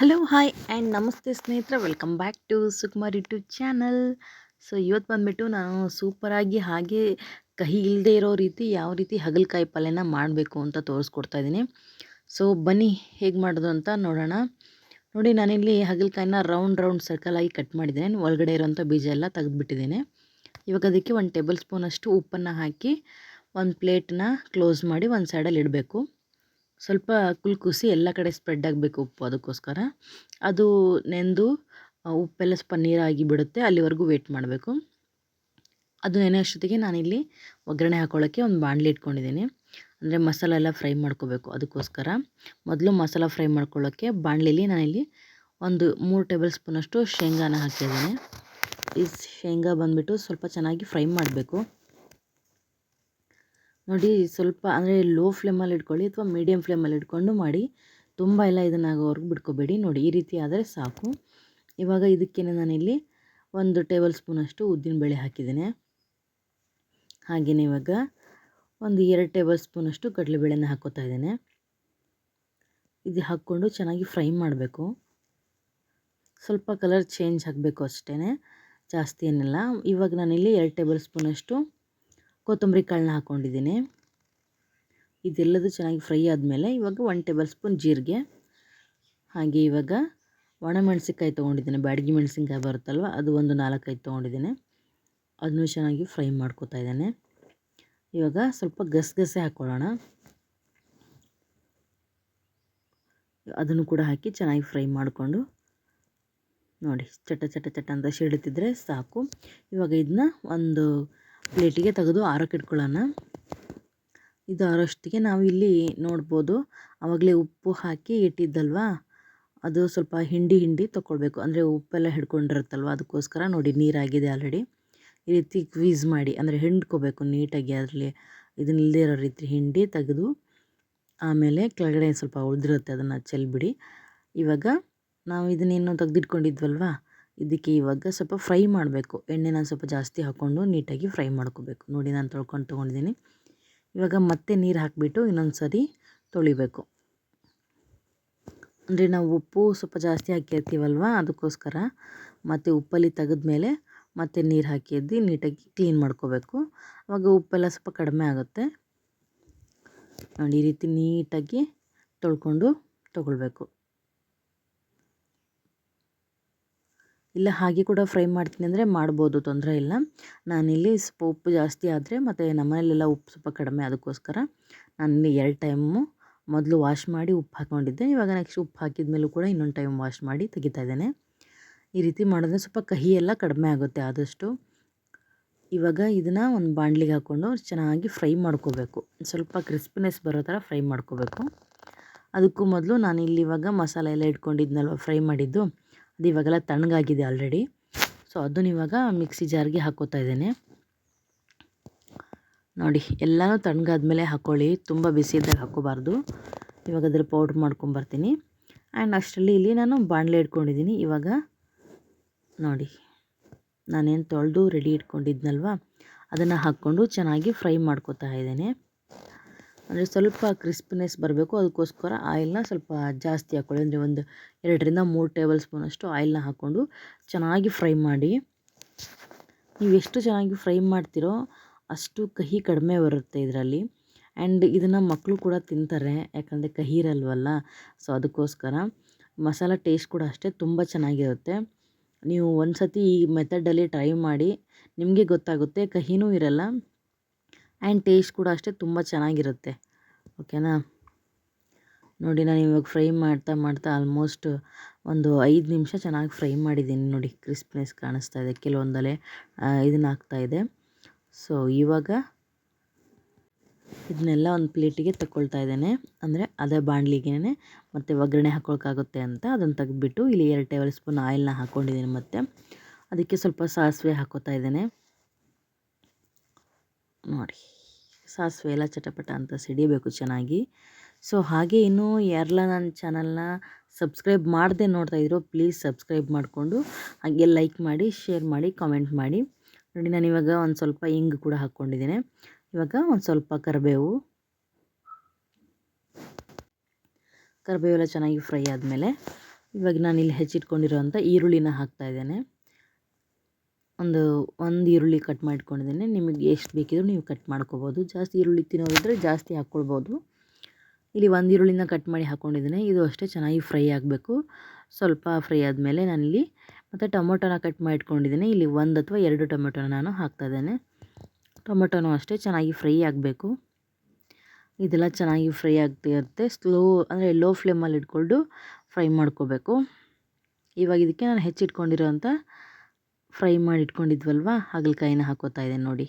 Hello hi and ನಮಸ್ತೆ ಸ್ನೇಹಿತರೆ. Welcome back to Sukumar YouTube channel so ಇವತ್ತು ಬಂದುಬಿಟ್ಟು ನಾನು ಸೂಪರಾಗಿ ಹಾಗೆ ಕಹಿ ಇಲ್ಲದೆ ಇರೋ ರೀತಿ ಯಾವ ರೀತಿ ಹಗಲಕಾಯಿ ಪಲ್ಯನ ಮಾಡಬೇಕು ಅಂತ ತೋರಿಸ್ಕೊಡ್ತಾ ಇದ್ದೀನಿ. ಸೊ ಬನ್ನಿ ಹೇಗೆ ಮಾಡೋದು ಅಂತ ನೋಡೋಣ. ನೋಡಿ, ನಾನಿಲ್ಲಿ ಹಗಲ್ಕಾಯಿನ ರೌಂಡ್ ರೌಂಡ್ ಸರ್ಕಲಾಗಿ ಕಟ್ ಮಾಡಿದ್ದೇನೆ. ಒಳಗಡೆ ಇರೋಂಥ ಬೀಜ ಎಲ್ಲ ತೆಗೆದುಬಿಟ್ಟಿದ್ದೇನೆ. ಇವಾಗ ಅದಕ್ಕೆ ಒಂದು ಟೇಬಲ್ ಸ್ಪೂನಷ್ಟು ಉಪ್ಪನ್ನು ಹಾಕಿ ಒಂದು ಪ್ಲೇಟನ್ನ ಕ್ಲೋಸ್ ಮಾಡಿ ಒಂದು ಸೈಡಲ್ಲಿ ಇಡಬೇಕು. ಸ್ವಲ್ಪ ಕುಲ್ಕುಸಿ ಎಲ್ಲ ಕಡೆ ಸ್ಪ್ರೆಡ್ ಆಗಬೇಕು ಉಪ್ಪು ಅದಕ್ಕೋಸ್ಕರ. ಅದು ನೆಂದು ಉಪ್ಪೆಲ್ಲ ಸ್ವಲ್ಪ ನೀರಾಗಿ ಬಿಡುತ್ತೆ, ಅಲ್ಲಿವರೆಗೂ ವೇಟ್ ಮಾಡಬೇಕು. ಅದು ನೆನೆ ಅಷ್ಟೊತ್ತಿಗೆ ನಾನಿಲ್ಲಿ ಒಗ್ಗರಣೆ ಹಾಕೊಳ್ಳೋಕ್ಕೆ ಒಂದು ಬಾಣಲಿ ಇಟ್ಕೊಂಡಿದ್ದೀನಿ. ಅಂದರೆ ಮಸಾಲೆ ಎಲ್ಲ ಫ್ರೈ ಮಾಡ್ಕೋಬೇಕು ಅದಕ್ಕೋಸ್ಕರ. ಮೊದಲು ಮಸಾಲ ಫ್ರೈ ಮಾಡ್ಕೊಳ್ಳೋಕ್ಕೆ ಬಾಣಲಿಲಿ ನಾನಿಲ್ಲಿ ಒಂದು ಮೂರು ಟೇಬಲ್ ಸ್ಪೂನಷ್ಟು ಶೇಂಗಾನ ಹಾಕಿದ್ದೀನಿ. ಈ ಶೇಂಗಾ ಬಂದುಬಿಟ್ಟು ಸ್ವಲ್ಪ ಚೆನ್ನಾಗಿ ಫ್ರೈ ಮಾಡಬೇಕು. ನೋಡಿ ಸ್ವಲ್ಪ ಅಂದರೆ ಲೋ ಫ್ಲೇಮಲ್ಲಿ ಇಟ್ಕೊಳ್ಳಿ ಅಥವಾ ಮೀಡಿಯಮ್ ಫ್ಲೇಮಲ್ಲಿ ಇಟ್ಕೊಂಡು ಮಾಡಿ ತುಂಬ ಎಲ್ಲ ಇದನ್ನಾಗೋವರೆಗೂ ಬಿಟ್ಕೋಬೇಡಿ. ನೋಡಿ ಈ ರೀತಿ ಆದರೆ ಸಾಕು. ಇವಾಗ ಇದಕ್ಕೇನೆ ನಾನಿಲ್ಲಿ ಒಂದು ಟೇಬಲ್ ಸ್ಪೂನಷ್ಟು ಉದ್ದಿನಬೇಳೆ ಹಾಕಿದ್ದೇನೆ. ಹಾಗೆಯೇ ಇವಾಗ ಒಂದು ಎರಡು ಟೇಬಲ್ ಸ್ಪೂನಷ್ಟು ಕಡಲೆಬೇಳೆನ ಹಾಕೋತಾ ಇದ್ದೇನೆ. ಇದು ಹಾಕ್ಕೊಂಡು ಚೆನ್ನಾಗಿ ಫ್ರೈ ಮಾಡಬೇಕು. ಸ್ವಲ್ಪ ಕಲರ್ ಚೇಂಜ್ ಆಗಬೇಕು ಅಷ್ಟೇ ಜಾಸ್ತಿ ಏನಿಲ್ಲ. ಇವಾಗ ನಾನಿಲ್ಲಿ ಎರಡು ಟೇಬಲ್ ಸ್ಪೂನಷ್ಟು ಕೊತ್ತಂಬರಿ ಕಾಳನ್ನ ಹಾಕ್ಕೊಂಡಿದ್ದೀನಿ ಇದೆಲ್ಲದು ಚೆನ್ನಾಗಿ ಫ್ರೈ ಆದಮೇಲೆ ಇವಾಗ ಒನ್ ಟೇಬಲ್ ಸ್ಪೂನ್ ಜೀರಿಗೆ, ಹಾಗೆ ಇವಾಗ ಒಣಮೆಣಸಿನ್ಕಾಯಿ ತೊಗೊಂಡಿದ್ದೀನಿ. ಬ್ಯಾಡಗಿ ಮೆಣಸಿನ್ಕಾಯಿ ಬರುತ್ತಲ್ವ, ಅದು ಒಂದು ನಾಲ್ಕೈದು ತೊಗೊಂಡಿದ್ದೀನಿ. ಅದನ್ನು ಚೆನ್ನಾಗಿ ಫ್ರೈ ಮಾಡ್ಕೋತಾ ಇದ್ದೇನೆ. ಇವಾಗ ಸ್ವಲ್ಪ ಗಸಗಸೆ ಹಾಕ್ಕೊಳ್ಳೋಣ ಅದನ್ನು ಕೂಡ ಹಾಕಿ ಚೆನ್ನಾಗಿ ಫ್ರೈ ಮಾಡಿಕೊಂಡು ನೋಡಿ, ಚಟ ಚಟ ಚಟ ಅಂತ ಸಿಡುತ್ತಿದ್ರೆ ಸಾಕು. ಇವಾಗ ಇದನ್ನ ಒಂದು ಪ್ಲೇಟಿಗೆ ತೆಗೆದು ಆರೋಕ್ಕೆ ಇಟ್ಕೊಳ್ಳೋಣ. ಇದು ಆರೋಷ್ಟಿಗೆ ನಾವು ಇಲ್ಲಿ ನೋಡ್ಬೋದು. ಆವಾಗಲೇ ಉಪ್ಪು ಹಾಕಿ ಇಟ್ಟಿದ್ದಲ್ವಾ? ಅದು ಸ್ವಲ್ಪ ಹಿಂಡಿ ಹಿಂಡಿ ತೊಗೊಳ್ಬೇಕು ಅಂದರೆ ಉಪ್ಪೆಲ್ಲ ಹಿಡ್ಕೊಂಡಿರುತ್ತಲ್ವ? ಅದಕ್ಕೋಸ್ಕರ ನೋಡಿ, ನೀರಾಗಿದೆ ಆಲ್ರೆಡಿ ಈ ರೀತಿ ಕ್ವೀಸ್ ಮಾಡಿ, ಅಂದರೆ ಹಿಂಡ್ಕೋಬೇಕು ನೀಟಾಗಿ ಅದರಲ್ಲಿ. ಇದನ್ನ ಇಲ್ಲದೇ ಇರೋ ರೀತಿ ಹಿಂಡಿ ತೆಗೆದು ಆಮೇಲೆ ಕೆಳಗಡೆ ಸ್ವಲ್ಪ ಉಳಿದಿರುತ್ತೆ, ಅದನ್ನು ಚೆಲ್ಬಿಡಿ. ಇವಾಗ ನಾವು ಇದನ್ನೇನು ತೆಗೆದಿಟ್ಕೊಂಡಿದ್ವಲ್ವ? ಇದಕ್ಕೆ ಇವಾಗ ಸ್ವಲ್ಪ ಫ್ರೈ ಮಾಡಬೇಕು. ಎಣ್ಣೆನ ಸ್ವಲ್ಪ ಜಾಸ್ತಿ ಹಾಕ್ಕೊಂಡು ನೀಟಾಗಿ ಫ್ರೈ ಮಾಡ್ಕೋಬೇಕು. ನೋಡಿ ನಾನು ತೊಳ್ಕೊಂಡು ತೊಗೊಂಡಿದ್ದೀನಿ. ಇವಾಗ ಮತ್ತೆ ನೀರು ಹಾಕಿಬಿಟ್ಟು ಇನ್ನೊಂದು ಸರಿ ತೊಳಿಬೇಕು. ಅಂದರೆ ನಾವು ಉಪ್ಪು ಸ್ವಲ್ಪ ಜಾಸ್ತಿ ಹಾಕಿರ್ತೀವಲ್ವ ಅದಕ್ಕೋಸ್ಕರ ಮತ್ತು ಉಪ್ಪಲ್ಲಿ ತೆಗೆದ್ಮೇಲೆ ಮತ್ತೆ ನೀರು ಹಾಕಿ ಎದ್ದು ನೀಟಾಗಿ ಕ್ಲೀನ್ ಮಾಡ್ಕೋಬೇಕು. ಆವಾಗ ಉಪ್ಪೆಲ್ಲ ಸ್ವಲ್ಪ ಕಡಿಮೆ ಆಗುತ್ತೆ. ನೋಡಿ ಈ ರೀತಿ ನೀಟಾಗಿ ತೊಳ್ಕೊಂಡು ತೊಗೊಳ್ಬೇಕು. ಇಲ್ಲ, ಹಾಗೆ ಕೂಡ ಫ್ರೈ ಮಾಡ್ತೀನಿ ಅಂದರೆ ಮಾಡ್ಬೋದು, ತೊಂದರೆ ಇಲ್ಲ. ನಾನಿಲ್ಲಿ ಸ್ವಲ್ಪ ಉಪ್ಪು ಜಾಸ್ತಿ ಆದರೆ ಮತ್ತು ನಮ್ಮನೇಲೆಲ್ಲ ಉಪ್ಪು ಸ್ವಲ್ಪ ಕಡಿಮೆ ಅದಕ್ಕೋಸ್ಕರ ನಾನು ಎರಡು ಟೈಮು ಮೊದಲು ವಾಶ್ ಮಾಡಿ ಉಪ್ಪು ಹಾಕ್ಕೊಂಡಿದ್ದೆ. ಇವಾಗ ನೆಕ್ಸ್ಟ್ ಉಪ್ಪು ಹಾಕಿದ ಮೇಲೂ ಕೂಡ ಇನ್ನೊಂದು ಟೈಮ್ ವಾಶ್ ಮಾಡಿ ತೆಗಿತಾ ಇದ್ದೇನೆ. ಈ ರೀತಿ ಮಾಡಿದ್ರೆ ಸ್ವಲ್ಪ ಕಹಿ ಎಲ್ಲ ಕಡಿಮೆ ಆಗುತ್ತೆ ಆದಷ್ಟು. ಇವಾಗ ಇದನ್ನು ಒಂದು ಬಾಣಲಿಗೆ ಹಾಕ್ಕೊಂಡು ಚೆನ್ನಾಗಿ ಫ್ರೈ ಮಾಡ್ಕೋಬೇಕು. ಸ್ವಲ್ಪ ಕ್ರಿಸ್ಪಿನೆಸ್ ಬರೋ ಥರ ಫ್ರೈ ಮಾಡ್ಕೋಬೇಕು. ಅದಕ್ಕೂ ಮೊದಲು ನಾನು ಇಲ್ಲಿ ಇವಾಗ ಮಸಾಲೆ ಎಲ್ಲ ಇಟ್ಕೊಂಡಿದ್ನಲ್ವ, ಫ್ರೈ ಮಾಡಿದ್ದು. ಅದು ಇವಾಗೆಲ್ಲ ತಣ್ಣಗಾಗಿದೆ ಆಲ್ರೆಡಿ ಸೊ ಅದನ್ನ ಇವಾಗ ಮಿಕ್ಸಿ ಜಾರ್ಗೆ ಹಾಕೋತಾ ಇದ್ದೇನೆ. ನೋಡಿ, ಎಲ್ಲನೂ ತಣ್ಣಗಾದ್ಮೇಲೆ ಹಾಕ್ಕೊಳ್ಳಿ ತುಂಬ ಬಿಸಿ ಇದ್ದಾಗ ಹಾಕೋಬಾರ್ದು ಇವಾಗ ಅದ್ರ ಪೌಡ್ರ್ ಮಾಡ್ಕೊಂಬರ್ತೀನಿ ಆ್ಯಂಡ್ ಅಷ್ಟರಲ್ಲಿ ಇಲ್ಲಿ ನಾನು ಬಾಣಲೆ ಇಟ್ಕೊಂಡಿದ್ದೀನಿ. ಇವಾಗ ನೋಡಿ, ನಾನೇನು ತೊಳೆದು ರೆಡಿ ಇಟ್ಕೊಂಡಿದ್ನಲ್ವ? ಅದನ್ನು ಹಾಕ್ಕೊಂಡು ಚೆನ್ನಾಗಿ ಫ್ರೈ ಮಾಡ್ಕೋತಾ ಇದ್ದೇನೆ. ಅಂದರೆ ಸ್ವಲ್ಪ ಕ್ರಿಸ್ಪಿನೆಸ್ ಬರಬೇಕು. ಅದಕ್ಕೋಸ್ಕರ ಆಯಿಲ್ನ ಸ್ವಲ್ಪ ಜಾಸ್ತಿ ಹಾಕ್ಕೊಳ್ಳಿ ಅಂದರೆ ಒಂದು ಎರಡರಿಂದ ಮೂರು ಟೇಬಲ್ ಸ್ಪೂನಷ್ಟು ಆಯಿಲ್ನ ಹಾಕ್ಕೊಂಡು ಚೆನ್ನಾಗಿ ಫ್ರೈ ಮಾಡಿ. ನೀವು ಎಷ್ಟು ಚೆನ್ನಾಗಿ ಫ್ರೈ ಮಾಡ್ತೀರೋ ಅಷ್ಟು ಕಹಿ ಕಡಿಮೆ ಬರುತ್ತೆ ಇದರಲ್ಲಿ. ಆ್ಯಂಡ್ ಇದನ್ನು ಮಕ್ಕಳು ಕೂಡ ತಿಂತಾರೆ. ಯಾಕಂದರೆ ಕಹಿ ಇರಲ್ವಲ್ಲ. ಸೊ ಅದಕ್ಕೋಸ್ಕರ ಮಸಾಲ ಟೇಸ್ಟ್ ಕೂಡ ಅಷ್ಟೇ ತುಂಬ ಚೆನ್ನಾಗಿರುತ್ತೆ. ನೀವು ಒಂದು ಸತಿ ಈ ಮೆಥಡಲ್ಲಿ ಟ್ರೈ ಮಾಡಿ ನಿಮಗೆ ಗೊತ್ತಾಗುತ್ತೆ ಕಹಿನೂ ಇರಲ್ಲ. ಆ್ಯಂಡ್ ಟೇಸ್ಟ್ ಕೂಡ ಅಷ್ಟೇ ತುಂಬ ಚೆನ್ನಾಗಿರುತ್ತೆ. ಓಕೆನಾ ನೋಡಿ ನಾನು ಇವಾಗ ಫ್ರೈ ಮಾಡ್ತಾ ಮಾಡ್ತಾ ಆಲ್ಮೋಸ್ಟ್ ಒಂದು ಐದು ನಿಮಿಷ ಚೆನ್ನಾಗಿ ಫ್ರೈ ಮಾಡಿದ್ದೀನಿ. ನೋಡಿ ಕ್ರಿಸ್ಪ್ನೆಸ್ ಕಾಣಿಸ್ತಾ ಇದೆ. ಕೆಲವೊಂದಲ್ಲೇ ಇದನ್ನ ಇದೆ. ಸೊ ಇವಾಗ ಇದನ್ನೆಲ್ಲ ಒಂದು ಪ್ಲೇಟಿಗೆ ತಗೊಳ್ತಾ ಇದ್ದೇನೆ. ಅಂದರೆ ಅದೇ ಬಾಣಲಿಗೆ ಮತ್ತು ಒಗ್ಗರಣೆ ಹಾಕ್ಕೊಳಕ್ಕಾಗುತ್ತೆ ಅಂತ ಅದನ್ನು ತೆಗೆದ್ಬಿಟ್ಟು ಇಲ್ಲಿ ಎರಡು ಟೇಬಲ್ ಸ್ಪೂನ್ ಆಯಿಲ್ನ ಹಾಕ್ಕೊಂಡಿದ್ದೀನಿ ಮತ್ತು. ಅದಕ್ಕೆ ಸ್ವಲ್ಪ ಸಾಸಿವೆ ಹಾಕೋತಾ ಇದ್ದೇನೆ. ನೋಡಿ. ಸಾಸಿವೆ ಎಲ್ಲ ಚಟಪಟ ಅಂತ ಸಿಡಿಬೇಕು ಚೆನ್ನಾಗಿ. ಸೊ, ಹಾಗೆ ಇನ್ನೂ ಯಾರೆಲ್ಲ ನನ್ನ ಚಾನಲ್ನ ಸಬ್ಸ್ಕ್ರೈಬ್ ಮಾಡದೆ ನೋಡ್ತಾ ಇದ್ರು, ಪ್ಲೀಸ್ ಸಬ್ಸ್ಕ್ರೈಬ್ ಮಾಡಿಕೊಂಡು, ಹಾಗೆ ಲೈಕ್ ಮಾಡಿ, ಶೇರ್ ಮಾಡಿ, ಕಾಮೆಂಟ್ ಮಾಡಿ. ನೋಡಿ, ನಾನು ಇವಾಗ ಒಂದು ಸ್ವಲ್ಪ ಇಂಗು ಕೂಡ ಹಾಕ್ಕೊಂಡಿದ್ದೀನಿ. ಇವಾಗ ಒಂದು ಸ್ವಲ್ಪ ಕರಿಬೇವು. ಕರಿಬೇವೆಲ್ಲ ಚೆನ್ನಾಗಿ ಫ್ರೈ ಆದಮೇಲೆ ಇವಾಗ ನಾನು ಇಲ್ಲಿ ಹೆಚ್ಚಿಟ್ಕೊಂಡಿರೋಂಥ ಈರುಳ್ಳಿನ ಹಾಕ್ತಾ ಇದ್ದೇನೆ. ಒಂದು ಒಂದು ಈರುಳ್ಳಿ ಕಟ್ ಮಾಡ್ಕೊಂಡಿದ್ದೀನಿ. ನಿಮಗೆ ಎಷ್ಟು ಬೇಕಿದ್ರೂ ನೀವು ಕಟ್ ಮಾಡ್ಕೊಬೋದು. ಜಾಸ್ತಿ ಈರುಳ್ಳಿ ತಿನ್ನೋದಿದ್ರೆ ಜಾಸ್ತಿ ಹಾಕ್ಕೊಳ್ಬೋದು. ಇಲ್ಲಿ ಒಂದು ಈರುಳ್ಳಿನ ಕಟ್ ಮಾಡಿ ಹಾಕ್ಕೊಂಡಿದ್ದೀನಿ ಇದು ಅಷ್ಟೇ ಚೆನ್ನಾಗಿ ಫ್ರೈ ಆಗಬೇಕು. ಸ್ವಲ್ಪ ಫ್ರೈ ಆದಮೇಲೆ ನಾನಿಲ್ಲಿ ಮತ್ತು ಟೊಮೊಟೊನ ಕಟ್ ಮಾಡಿ ಇಟ್ಕೊಂಡಿದ್ದೀನಿ ಇಲ್ಲಿ ಒಂದು ಅಥವಾ ಎರಡು ಟೊಮೆಟೊನ ನಾನು ಹಾಕ್ತಾಯಿದ್ದೇನೆ ಟೊಮೆಟೊನೂ ಅಷ್ಟೇ ಚೆನ್ನಾಗಿ ಫ್ರೈ ಆಗಬೇಕು. ಇದೆಲ್ಲ ಚೆನ್ನಾಗಿ ಫ್ರೈ ಆಗ್ತಿರುತ್ತೆ. ಸ್ಲೋ ಅಂದರೆ ಲೋ ಫ್ಲೇಮಲ್ಲಿ ಇಟ್ಕೊಂಡು ಫ್ರೈ ಮಾಡ್ಕೋಬೇಕು. ಇವಾಗ ಇದಕ್ಕೆ ನಾನು ಹೆಚ್ಚಿಟ್ಕೊಂಡಿರೋಂಥ ಫ್ರೈ ಮಾಡಿ ಇಟ್ಕೊಂಡಿದ್ವಲ್ವ? ಹಾಗಲಕಾಯಿನ ಹಾಕೋತಾ ಇದ್ದೇನೆ ನೋಡಿ.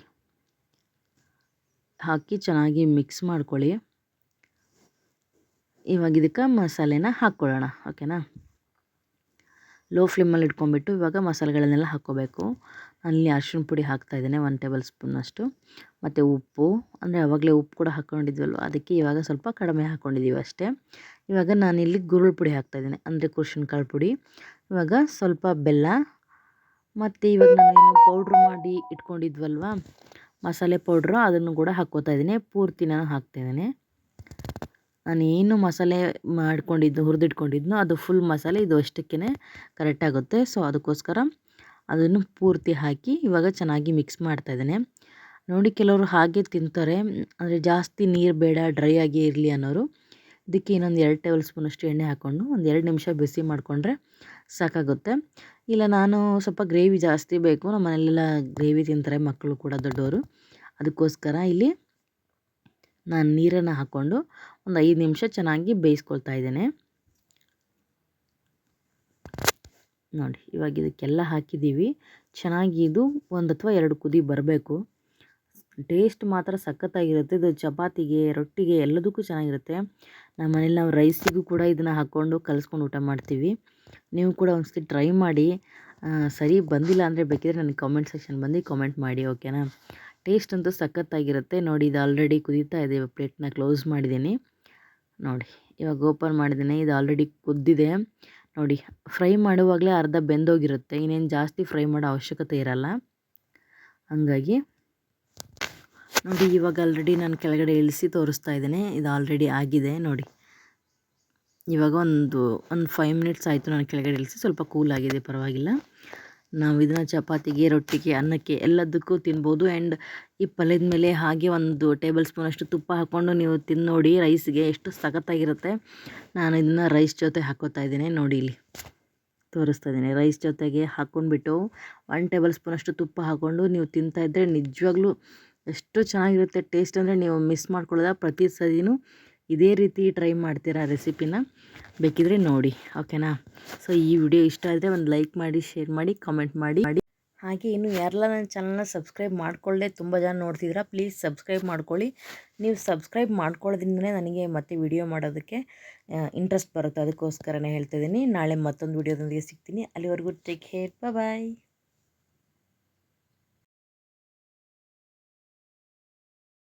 ಹಾಕಿ ಚೆನ್ನಾಗಿ ಮಿಕ್ಸ್ ಮಾಡ್ಕೊಳ್ಳಿ. ಇವಾಗ ಇದಕ್ಕೆ ಮಸಾಲೆನ ಹಾಕ್ಕೊಳ್ಳೋಣ, ಓಕೆನಾ? ಲೋ ಫ್ಲೇಮಲ್ಲಿ ಇಟ್ಕೊಂಬಿಟ್ಟು ಇವಾಗ ಮಸಾಲೆಗಳನ್ನೆಲ್ಲ ಹಾಕ್ಕೋಬೇಕು. ಅಲ್ಲಿ ಅರಿಶಿಣ ಪುಡಿ ಹಾಕ್ತಾಯಿದ್ದೇನೆ ಒನ್ ಟೇಬಲ್ ಸ್ಪೂನಷ್ಟು. ಮತ್ತು ಉಪ್ಪು, ಅಂದರೆ ಆವಾಗಲೇ ಉಪ್ಪು ಕೂಡ ಹಾಕ್ಕೊಂಡಿದ್ವಲ್ವ? ಅದಕ್ಕೆ ಇವಾಗ ಸ್ವಲ್ಪ ಕಡಿಮೆ ಹಾಕ್ಕೊಂಡಿದ್ದೀವಿ ಅಷ್ಟೇ. ಇವಾಗ ನಾನಿಲ್ಲಿ ಗುರುಳ್ ಪುಡಿ ಹಾಕ್ತಾಯಿದ್ದೇನೆ ಅಂದರೆ ಕುರ್ಶಿನ ಕಾಳು ಪುಡಿ. ಇವಾಗ ಸ್ವಲ್ಪ ಬೆಲ್ಲ ಮತ್ತು ಇವಾಗ ನಾನು ಏನು ಪೌಡ್ರ್ ಮಾಡಿ ಇಟ್ಕೊಂಡಿದ್ವಲ್ವ? ಮಸಾಲೆ ಪೌಡ್ರು ಅದನ್ನು ಕೂಡ ಹಾಕ್ಕೋತಾ ಇದ್ದೀನಿ. ಪೂರ್ತಿ ನಾನು ಹಾಕ್ತಾಯಿದ್ದೇನೆ ನಾನು ಏನು ಮಸಾಲೆ ಮಾಡ್ಕೊಂಡಿದ್ದು, ಹುರಿದಿಟ್ಕೊಂಡಿದ್ನೋ ಅದು ಫುಲ್ ಮಸಾಲೆ ಇದು ಅಷ್ಟಕ್ಕೇ ಕರೆಕ್ಟಾಗುತ್ತೆ ಸೊ ಅದಕ್ಕೋಸ್ಕರ ಅದನ್ನು ಪೂರ್ತಿ ಹಾಕಿ ಇವಾಗ ಚೆನ್ನಾಗಿ ಮಿಕ್ಸ್ ಮಾಡ್ತಾ ಇದ್ದೀನಿ. ನೋಡಿ ಕೆಲವರು ಹಾಗೆ ತಿಂತಾರೆ. ಅಂದರೆ ಜಾಸ್ತಿ ನೀರು ಬೇಡ ಡ್ರೈ ಆಗಿ ಇರಲಿ ಅನ್ನೋರು. ಇದಕ್ಕೆ ಇನ್ನೊಂದು ಎರಡು ಟೇಬಲ್ ಸ್ಪೂನಷ್ಟು ಎಣ್ಣೆ ಹಾಕ್ಕೊಂಡು ಒಂದು ಎರಡು ನಿಮಿಷ ಬಿಸಿ ಮಾಡಿಕೊಂಡ್ರೆ ಸಾಕಾಗುತ್ತೆ. ಇಲ್ಲ, ನಾನು ಸ್ವಲ್ಪ ಗ್ರೇವಿ ಜಾಸ್ತಿ ಬೇಕು. ನಮ್ಮ ಮನೆಯಲ್ಲೆಲ್ಲ ಗ್ರೇವಿ ತಿಂತಾರೆ ಮಕ್ಕಳು ಕೂಡ ದೊಡ್ಡವರು. ಅದಕ್ಕೋಸ್ಕರ ಇಲ್ಲಿ ನಾನು ನೀರನ್ನು ಹಾಕ್ಕೊಂಡು ಒಂದು ಐದು ನಿಮಿಷ ಚೆನ್ನಾಗಿ ಬೇಯಿಸ್ಕೊಳ್ತಾ ಇದ್ದೇನೆ. ನೋಡಿ, ಇವಾಗ ಇದಕ್ಕೆಲ್ಲ ಹಾಕಿದ್ದೀವಿ. ಚೆನ್ನಾಗಿ ಇದು ಒಂದು ಅಥವಾ ಎರಡು ಕುದಿ ಬರಬೇಕು. ಟೇಸ್ಟ್ ಮಾತ್ರ ಸಖತ್ತಾಗಿರುತ್ತೆ. ಇದು ಚಪಾತಿಗೆ, ರೊಟ್ಟಿಗೆ ಎಲ್ಲದಕ್ಕೂ ಚೆನ್ನಾಗಿರುತ್ತೆ. ನಮ್ಮ ಮನೇಲಿ ನಾವು ರೈಸಿಗೂ ಕೂಡ ಇದನ್ನು ಹಾಕ್ಕೊಂಡು ಕಲಿಸ್ಕೊಂಡು ಊಟ ಮಾಡ್ತೀವಿ. ನೀವು ಕೂಡ ಒಂದ್ಸತಿ ಟ್ರೈ ಮಾಡಿ ಸರಿ ಬಂದಿಲ್ಲ ಅಂದರೆ ಬೇಕಿದ್ರೆ ನನಗೆ ಕಾಮೆಂಟ್ ಸೆಕ್ಷನ್ ಬಂದು ಕಾಮೆಂಟ್ ಮಾಡಿ ಓಕೆನಾ ಟೇಸ್ಟ್ ಅಂತೂ ಸಖತ್ತಾಗಿರುತ್ತೆ. ನೋಡಿ, ಇದು ಆಲ್ರೆಡಿ ಕುದೀತಾ ಇದೆ ಪ್ಲೇಟ್ನ ಕ್ಲೋಸ್ ಮಾಡಿದ್ದೀನಿ. ನೋಡಿ, ಇವಾಗ ಓಪನ್ ಮಾಡಿದ್ದೀನಿ. ಇದು ಆಲ್ರೆಡಿ ಕುದ್ದಿದೆ. ನೋಡಿ ಫ್ರೈ ಮಾಡುವಾಗಲೇ ಅರ್ಧ ಬೆಂದೋಗಿರುತ್ತೆ. ಇನ್ನೇನು ಜಾಸ್ತಿ ಫ್ರೈ ಮಾಡೋ ಅವಶ್ಯಕತೆ ಇರಲ್ಲ. ಹಂಗಾಗಿ, ನೋಡಿ, ಇವಾಗ ಆಲ್ರೆಡಿ ನಾನು ಕೆಳಗಡೆ ಇಳಿಸಿ ತೋರಿಸ್ತಾ ಇದ್ದೀನಿ. ಇದು ಆಲ್ರೆಡಿ ಆಗಿದೆ. ನೋಡಿ. ಇವಾಗ ಒಂದು ಒಂದು ಫೈವ್ ಮಿನಿಟ್ಸ್ ಆಯಿತು ನಾನು ಕೆಳಗಡೆ ಇಳಿಸಿ, ಸ್ವಲ್ಪ ಕೂಲ್ ಆಗಿದೆ, ಪರವಾಗಿಲ್ಲ. ನಾವು ಇದನ್ನು ಚಪಾತಿಗೆ, ರೊಟ್ಟಿಗೆ, ಅನ್ನಕ್ಕೆ ಎಲ್ಲದಕ್ಕೂ ತಿನ್ಬೋದು. ಆ್ಯಂಡ್ ಈ ಪಲ್ಯದ ಮೇಲೆ ಹಾಗೆ ಒಂದು ಟೇಬಲ್ ಸ್ಪೂನಷ್ಟು ತುಪ್ಪ ಹಾಕ್ಕೊಂಡು ನೀವು ತಿಂದು ನೋಡಿ ರೈಸ್ಗೆ ಎಷ್ಟು ಸಖತ್ತಾಗಿರುತ್ತೆ. ನಾನು ಇದನ್ನು ರೈಸ್ ಜೊತೆ ಹಾಕೋತಾ ಇದ್ದೀನಿ, ನೋಡಿ ಇಲ್ಲಿ. ತೋರಿಸ್ತಾ ಇದ್ದೀನಿ ರೈಸ್ ಜೊತೆಗೆ ಹಾಕ್ಕೊಂಡ್ಬಿಟ್ಟು ಒನ್ ಟೇಬಲ್ ಸ್ಪೂನಷ್ಟು ತುಪ್ಪ ಹಾಕ್ಕೊಂಡು ನೀವು ತಿಂತಾಯಿದ್ರೆ ನಿಜವಾಗ್ಲೂ ಎಷ್ಟು ಚೆನ್ನಾಗಿರುತ್ತೆ ಟೇಸ್ಟ್ ಅಂದರೆ ನೀವು ಮಿಸ್ ಮಾಡ್ಕೊಳ್ಳೋದ ಪ್ರತಿ ಸದಿನೂ ಇದೇ ರೀತಿ ಟ್ರೈ ಮಾಡ್ತೀರಾ ರೆಸಿಪಿನ ಬೇಕಿದ್ರೆ ನೋಡಿ ಓಕೆನಾ ಸೊ ಈ ವಿಡಿಯೋ ಇಷ್ಟ ಆದರೆ ಒಂದು ಲೈಕ್ ಮಾಡಿ ಶೇರ್ ಮಾಡಿ ಕಮೆಂಟ್ ಮಾಡಿ. ಹಾಗೆ ಇನ್ನು ಯಾರೆಲ್ಲ ನನ್ನ ಚಾನಲ್ನ ಸಬ್ಸ್ಕ್ರೈಬ್ ಮಾಡ್ಕೊಳ್ಳದೆ ತುಂಬ ಜನ ನೋಡ್ತಿದ್ದೀರಾ ಪ್ಲೀಸ್ ಸಬ್ಸ್ಕ್ರೈಬ್ ಮಾಡ್ಕೊಳ್ಳಿ. ನೀವು ಸಬ್ಸ್ಕ್ರೈಬ್ ಮಾಡ್ಕೊಳ್ಳೋದ್ರಿಂದನೇ ನನಗೆ ಮತ್ತೆ ವಿಡಿಯೋ ಮಾಡೋದಕ್ಕೆ ಇಂಟ್ರೆಸ್ಟ್ ಬರುತ್ತೆ. ಅದಕ್ಕೋಸ್ಕರನೇ ಹೇಳ್ತಿದ್ದೀನಿ ನಾಳೆ ಮತ್ತೊಂದು ವಿಡಿಯೋದೊಂದಿಗೆ ಸಿಗ್ತೀನಿ. ಅಲ್ಲಿವರೆಗೂ ಟೇಕ್ ಕೇರ್ ಬಾಯ್